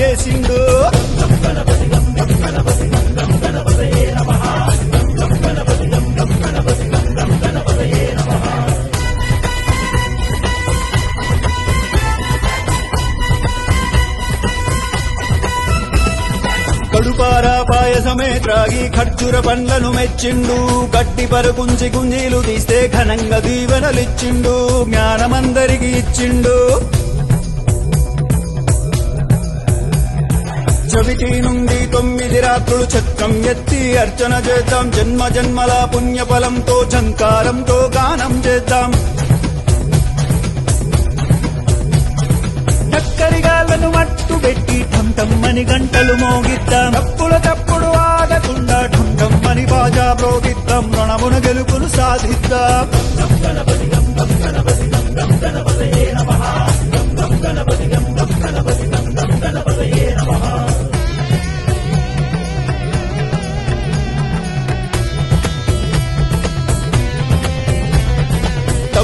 చేసిండు. కడుపారా పాయసమే త్రాగి ఖర్జుర పండ్లను మెచ్చిండు. గట్టి పరుకుంచి గుంజీలు తీస్తే ఘనంగా దీవెనలిచ్చిండు. జ్ఞానమందరికి ఇచ్చిండు. చవితి నుండి తొమ్మిది రాత్రులు చక్రం ఎత్తి అర్చన చేద్దాం. జన్మ జన్మల పుణ్యఫలంతో ఝంకారంతో గానం చేద్దాం. చక్కరిగాలను మట్టు పెట్టి ఠంటమ్మని గంటలు మోగిద్దాం. తప్పుల తప్పుడు ఆగకుండా ఠంఠమ్మని బాజా ప్రోగిద్దాం. రుణమును గెలుపులు సాధిద్దాం. గణపతి గణపతి గణపతి గణపతి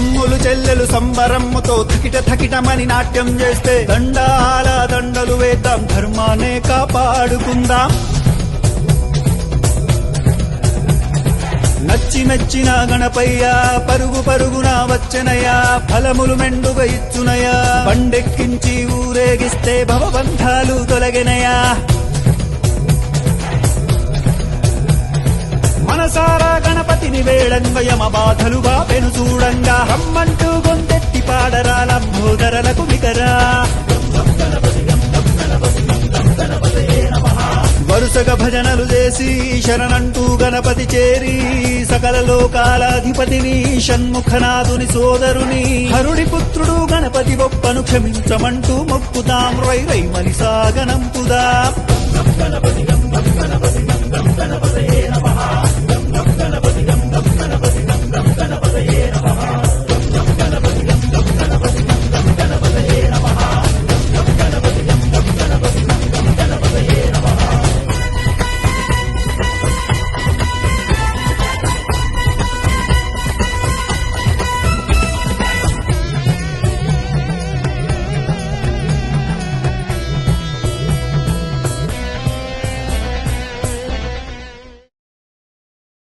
తమ్ములు చెల్లెలు సంబరమ్మతో థకిట తకిటమని నాట్యం చేస్తే దండాల దండలు వేద్దాం ధర్మానే కాపాడుకుందాం. నచ్చి మెచ్చిన గణపయ్య పరుగు పరుగున వచ్చనయా ఫలములు మెండుగా ఇచ్చునయా పండెక్కించి ఊరేగిస్తే భవబంధాలు తొలగినయా మనసారా గణపతిని వేళంగ బాధలు బాపెను చూడంగా రమ్మంటూ గొంతెత్తి పాడరా లంబోదరలకు నికరా. వరుసగా భజనలు చేసి శరణంటూ గణపతి చేరి. సకల లోకాలాధిపతిని షణ్ముఖనాథుని సోదరుని. హరుడి పుత్రుడు గణపతి గొప్పను క్షమించమంటూ మొక్కుతాం. రై రై మని సాగనంపుదా